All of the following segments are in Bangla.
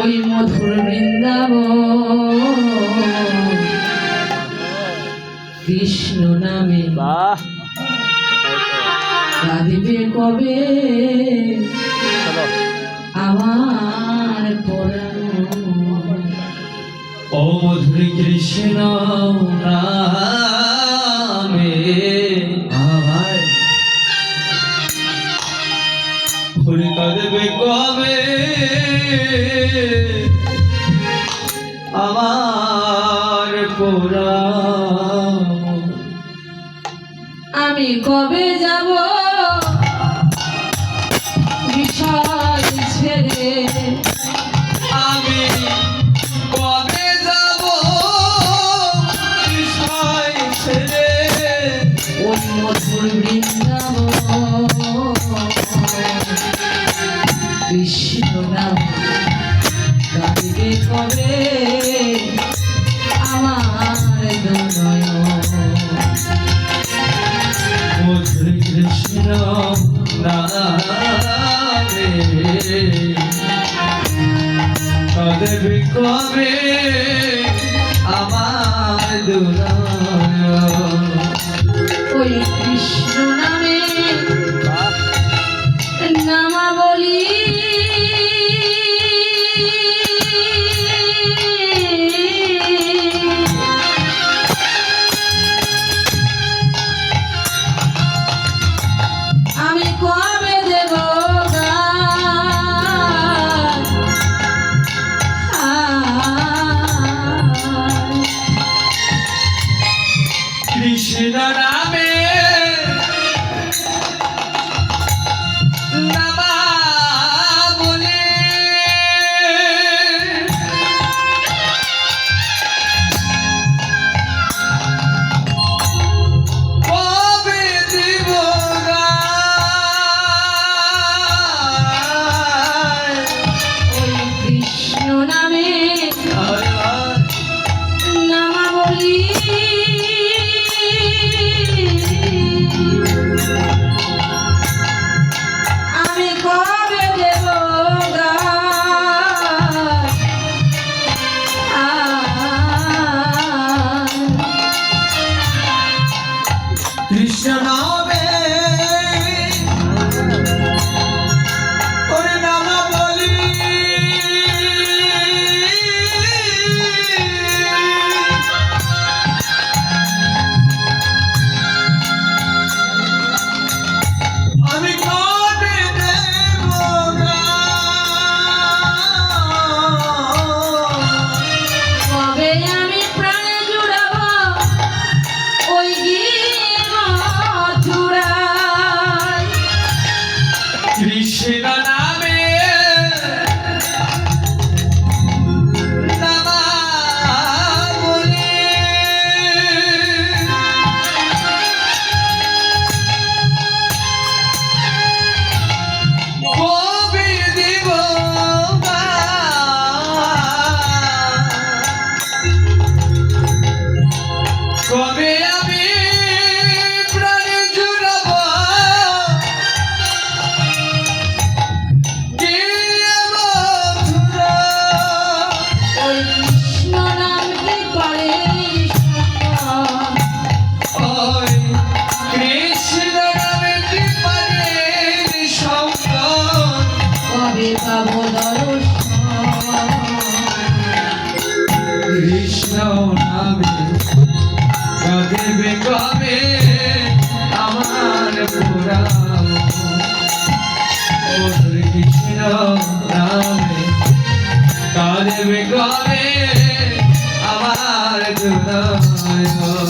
ওই মধুর বৃন্দাব কৃষ্ণ নামে কাঁদিবে কবে? আমার পরাণ। ও মধুর কৃষ্ণ নামে। আমার ফুল কাঁদবে কবে? আমার পোড়া আমি কবে যাব? বিষয় ছেড়ে আমি কবে যাব? বিষয় ছেড়ে ওই মধুর বৃন্দাব কৃষ্ণ নামে কবে কবে কৃষ্ণ নামে নামা কবে আমি প্রাণে জুড়াব। গিয়ে মথুরা কাঁদেবে আমার দুরায়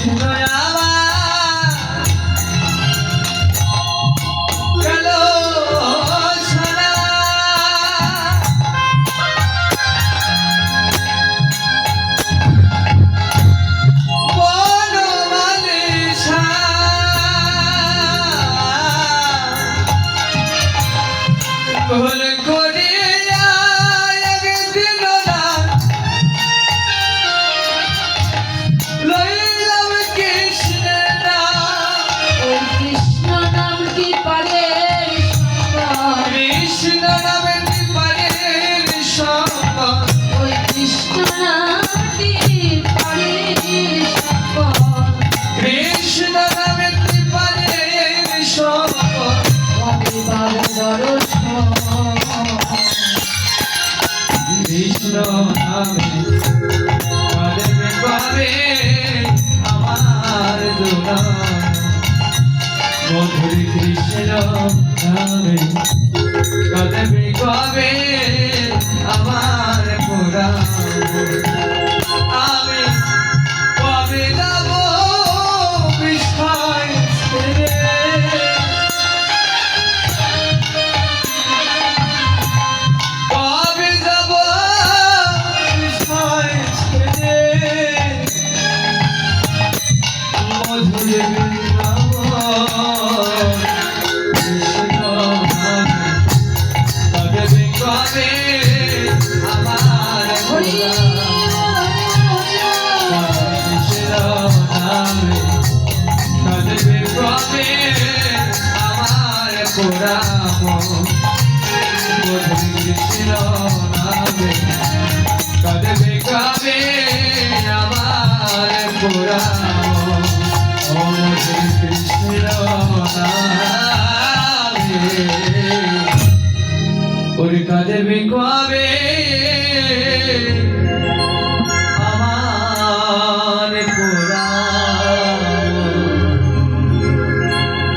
tonight. শোনাবে পাবে পাবে আমার দোলা মধুর কৃষ্ণ নামে কবে কবে পুরাম নামে কদবে কবে আমার পুরাম কৃষ্ণ নামে